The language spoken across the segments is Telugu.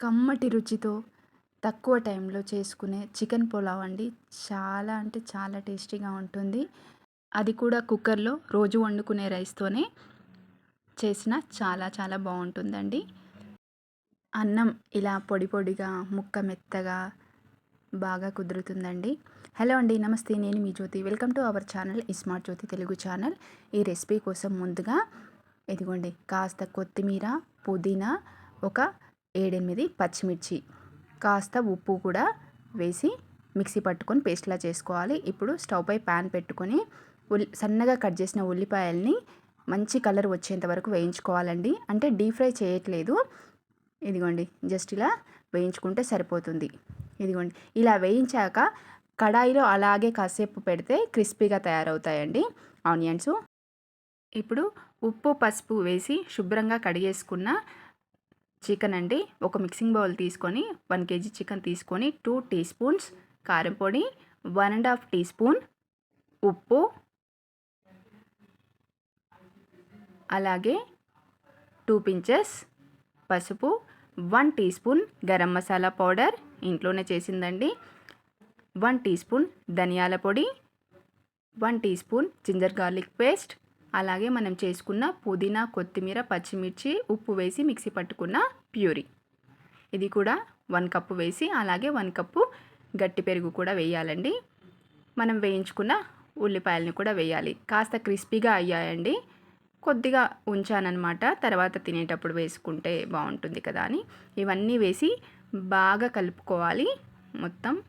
కమ్మటి రుచితో తక్కువ టైంలో చేసుకునే చికెన్ పులావ్ అండి. చాలా అంటే చాలా టేస్టీగా ఉంటుంది. అది కూడా కుక్కర్లో రోజు వండుకునే రైస్తోనే చేసిన చాలా చాలా బాగుంటుందండి. అన్నం ఇలా పొడి పొడిగా ముక్క మెత్తగా బాగా కుదురుతుందండి. హలో అండి నమస్తే. నేను మీ Jyothi. Welcome to our channel smart Jyothi Telugu channel. ఈ రెసిపీ కోసం ముందుగా ఇదిగోండి కాస్త కొత్తిమీర పుదీనా ఒక ఏడెనిమిది పచ్చిమిర్చి కాస్త ఉప్పు కూడా వేసి మిక్సీ పట్టుకొని పేస్ట్లా చేసుకోవాలి. ఇప్పుడు స్టవ్ పై ప్యాన్ పెట్టుకొని ఉల్లి సన్నగా కట్ చేసిన ఉల్లిపాయల్ని మంచి కలర్ వచ్చేంత వరకు వేయించుకోవాలండి. అంటే డీప్ ఫ్రై చేయట్లేదు. ఇదిగోండి జస్ట్ ఇలా వేయించుకుంటే సరిపోతుంది. ఇదిగోండి ఇలా వేయించాక కడాయిలో అలాగే కాసేపు పెడితే క్రిస్పీగా తయారవుతాయండి ఆనియన్స్. ఇప్పుడు ఉప్పు పసుపు వేసి శుభ్రంగా కడిగేసుకున్న చికెన్ అండి. ఒక మిక్సింగ్ బౌల్ తీసుకొని వన్ కేజీ చికెన్ తీసుకొని టూ టీ స్పూన్స్ కారం పొడి one and half teaspoon ఉప్పు అలాగే టూ పించెస్ పసుపు one teaspoon garam masala powder ఇంట్లోనే చేసిందండి. వన్ టీ స్పూన్ ధనియాల పొడి one teaspoon ginger garlic paste అలాగే మనం చేసుకున్న పుదీనా కొత్తిమీర పచ్చిమిర్చి ఉప్పు వేసి మిక్సీ పట్టుకున్న ప్యూరీ. ఇది కూడా వన్ కప్పు వేసి అలాగే వన్ కప్పు గట్టి పెరుగు కూడా వేయాలండి. మనం వేయించుకున్న ఉల్లిపాయలని కూడా వేయాలి. కాస్త క్రిస్పీగా అయ్యాయండి. కొద్దిగా ఉంచానన్నమాట. తర్వాత తినేటప్పుడు వేసుకుంటే బాగుంటుంది కదా అని. ఇవన్నీ వేసి బాగా కలుపుకోవాలి. మొత్తం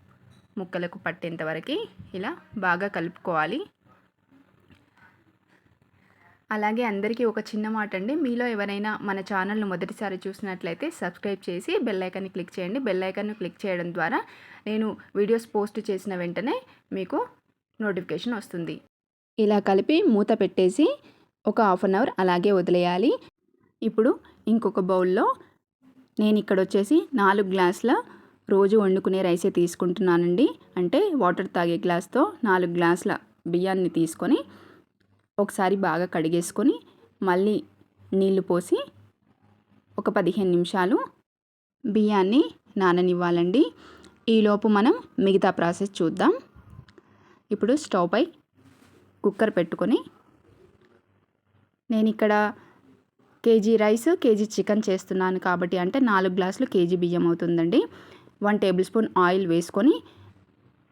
ముక్కలకు పట్టేంత వరకు ఇలా బాగా కలుపుకోవాలి. అలాగే అందరికీ ఒక చిన్న మాట అండి మీలో ఎవరైనా మన ఛానల్ను మొదటిసారి చూసినట్లయితే సబ్స్క్రైబ్ చేసి బెల్ ఐకాన్ని క్లిక్ చేయండి. బెల్ క్లిక్ చేయడం ద్వారా నేను వీడియోస్ పోస్ట్ చేసిన వెంటనే మీకు నోటిఫికేషన్ వస్తుంది. ఇలా కలిపి మూత పెట్టేసి ఒక హాఫ్ అన్ అవర్ అలాగే వదిలేయాలి. ఇప్పుడు ఇంకొక బౌల్లో నేను ఇక్కడ వచ్చేసి నాలుగు గ్లాసుల రోజు వండుకునే రైసే తీసుకుంటున్నానండి. అంటే వాటర్ తాగే గ్లాస్తో నాలుగు గ్లాసుల బియ్యాన్ని తీసుకొని ఒకసారి బాగా కడిగేసుకొని మళ్ళీ నీళ్ళు పోసి ఒక పదిహేను నిమిషాలు బియ్యాన్ని నాననివ్వాలండి. ఈలోపు మనం మిగతా ప్రాసెస్ చూద్దాం. ఇప్పుడు స్టవ్ పై కుక్కర్ పెట్టుకొని నేను ఇక్కడ కేజీ రైస్ కేజీ చికెన్ చేస్తున్నాను కాబట్టి అంటే నాలుగు గ్లాసులు కేజీ బియ్యం అవుతుందండి. వన్ టేబుల్ స్పూన్ ఆయిల్ వేసుకొని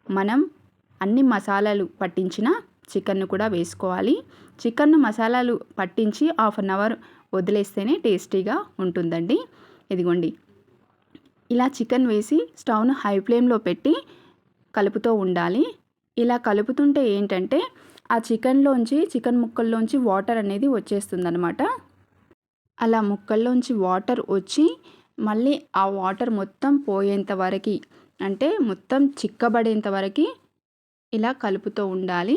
మనం అన్ని మసాలాలు పట్టించిన చికెన్ను కూడా వేసుకోవాలి. చికెన్ మసాలాలు పట్టించి హాఫ్ అన్ అవర్ వదిలేస్తేనే టేస్టీగా ఉంటుందండి. ఇదిగోండి. ఇలా చికెన్ వేసి స్టవ్ను హై ఫ్లేమ్లో పెట్టి కలుపుతూ ఉండాలి. ఇలా కలుపుతుంటే ఏంటంటే ఆ చికెన్లోంచి చికెన్ ముక్కల్లోంచి వాటర్ అనేది వచ్చేస్తుందనమాట అలా ముక్కల్లోంచి వాటర్ వచ్చి మళ్ళీ ఆ వాటర్ మొత్తం పోయేంత వరకు అంటే మొత్తం చిక్కబడేంత వరకు ఇలా కలుపుతూ ఉండాలి.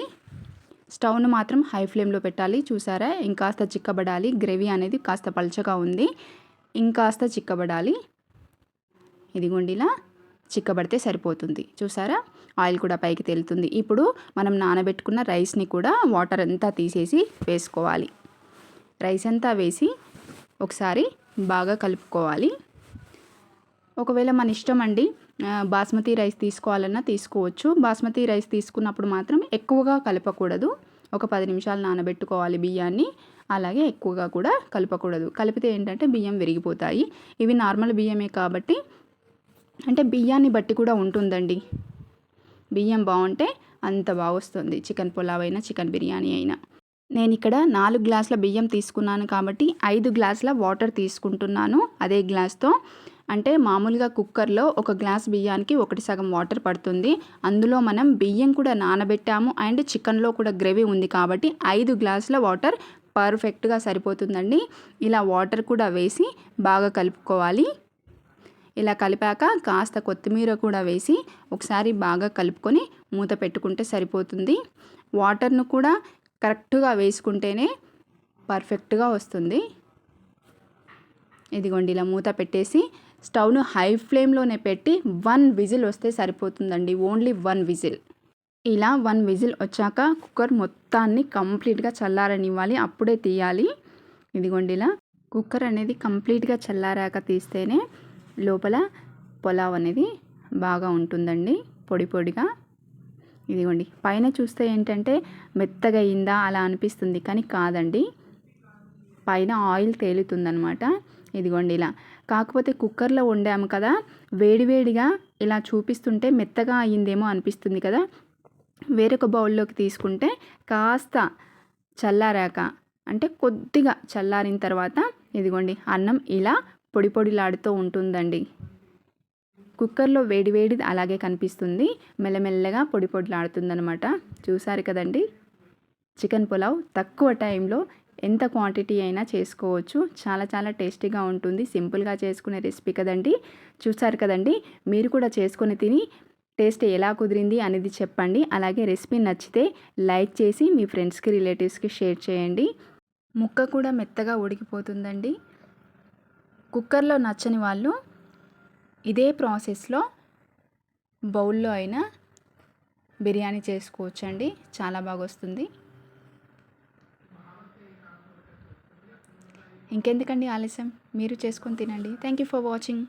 స్టవ్ను మాత్రం హై ఫ్లేమ్లో పెట్టాలి చూసారా? ఇంకాస్త చిక్కబడాలి. గ్రేవీ అనేది కాస్త పలచగా ఉంది. ఇంకాస్త చిక్కబడాలి. ఇదిగోండి ఇలా చిక్కబడితే సరిపోతుంది. చూసారా? ఆయిల్ కూడా పైకి తేలుతుంది. ఇప్పుడు మనం నానబెట్టుకున్న రైస్ని కూడా వాటర్ అంతా తీసేసి వేసుకోవాలి. రైస్ అంతా వేసి ఒకసారి బాగా కలుపుకోవాలి. ఒకవేళ మన ఇష్టం అండి బాస్మతి రైస్ తీసుకోవాలన్నా తీసుకోవచ్చు. బాస్మతి రైస్ తీసుకున్నప్పుడు మాత్రం ఎక్కువగా కలపకూడదు. ఒక పది నిమిషాలు నానబెట్టుకోవాలి బియ్యాన్ని. అలాగే ఎక్కువగా కూడా కలపకూడదు. కలిపితే ఏంటంటే బియ్యం విరిగిపోతాయి. ఇవి నార్మల్ బియ్యమే కాబట్టి అంటే బియ్యాన్ని బట్టి కూడా ఉంటుందండి. బియ్యం బాగుంటే అంత బాగొస్తుంది. చికెన్ పులావ్ అయినా చికెన్ బిర్యానీ అయినా. నేను ఇక్కడ నాలుగు గ్లాసుల బియ్యం తీసుకున్నాను కాబట్టి ఐదు గ్లాసుల వాటర్ తీసుకుంటున్నాను. అదే గ్లాస్తో అంటే మామూలుగా కుక్కర్లో ఒక గ్లాస్ బియ్యానికి ఒకటి సగం వాటర్ పడుతుంది. అందులో మనం బియ్యం కూడా నానబెట్టాము. అండ్ చికెన్లో కూడా గ్రేవీ ఉంది కాబట్టి ఐదు గ్లాసుల వాటర్ పర్ఫెక్ట్గా సరిపోతుందండి. ఇలా వాటర్ కూడా వేసి బాగా కలుపుకోవాలి. ఇలా కలిపాక కాస్త కొత్తిమీర కూడా వేసి ఒకసారి బాగా కలుపుకొని మూత పెట్టుకుంటే సరిపోతుంది. వాటర్ను కూడా కరెక్ట్గా వేసుకుంటేనే పర్ఫెక్ట్గా వస్తుంది. ఇదిగోండి ఇలా మూత పెట్టేసి స్టవ్ను హై ఫ్లేమ్లోనే పెట్టి వన్ విజిల్ వస్తే సరిపోతుందండి. Only one whistle. ఇలా వన్ విజిల్ వచ్చాక కుక్కర్ మొత్తాన్ని కంప్లీట్గా చల్లారనివ్వాలి. అప్పుడే తీయాలి. ఇదిగోండి ఇలా కుక్కర్ అనేది కంప్లీట్గా చల్లారాక తీస్తేనే లోపల పొలావ్ అనేది బాగా ఉంటుందండి. పొడి పొడిగా. ఇదిగోండి. పైన చూస్తే ఏంటంటే మెత్తగా అయిందా అలా అనిపిస్తుంది. కానీ కాదండి. పైన ఆయిల్ తేలుతుందనమాట ఇదిగోండి ఇలా. కాకపోతే కుక్కర్లో వండాము కదా వేడివేడిగా ఇలా చూపిస్తుంటే మెత్తగా అయ్యిందేమో అనిపిస్తుంది కదా. వేరొక బౌల్లోకి తీసుకుంటే కాస్త చల్లారాక అంటే కొద్దిగా చల్లారిన తర్వాత ఇదిగోండి అన్నం ఇలా పొడి పొడిలాడుతూ ఉంటుందండి. కుక్కర్లో వేడివేడిది అలాగే కనిపిస్తుంది మెల్లమెల్లగా పొడి పొడిలాడుతుందనమాట చూసారు కదండి? చికెన్ పులావ్ తక్కువ టైంలో ఎంత క్వాంటిటీ అయినా చేసుకోవచ్చు. చాలా చాలా టేస్టీగా ఉంటుంది. సింపుల్గా చేసుకునే రెసిపీ కదండి. చూసారు కదండి? మీరు కూడా చేసుకొని తిని టేస్ట్ ఎలా కుదిరింది అనేది చెప్పండి. అలాగే రెసిపీ నచ్చితే లైక్ చేసి మీ ఫ్రెండ్స్కి రిలేటివ్స్కి షేర్ చేయండి. ముక్క కూడా మెత్తగా ఉడికిపోతుందండి. కుక్కర్లో నచ్చని వాళ్ళు ఇదే ప్రాసెస్లో బౌల్లో అయినా బిర్యానీ చేసుకోవచ్చండి. చాలా బాగా వస్తుంది ఇంకెందుకండి ఆలస్యం? మీరు చేసుకొని తినండి. Thank you for watching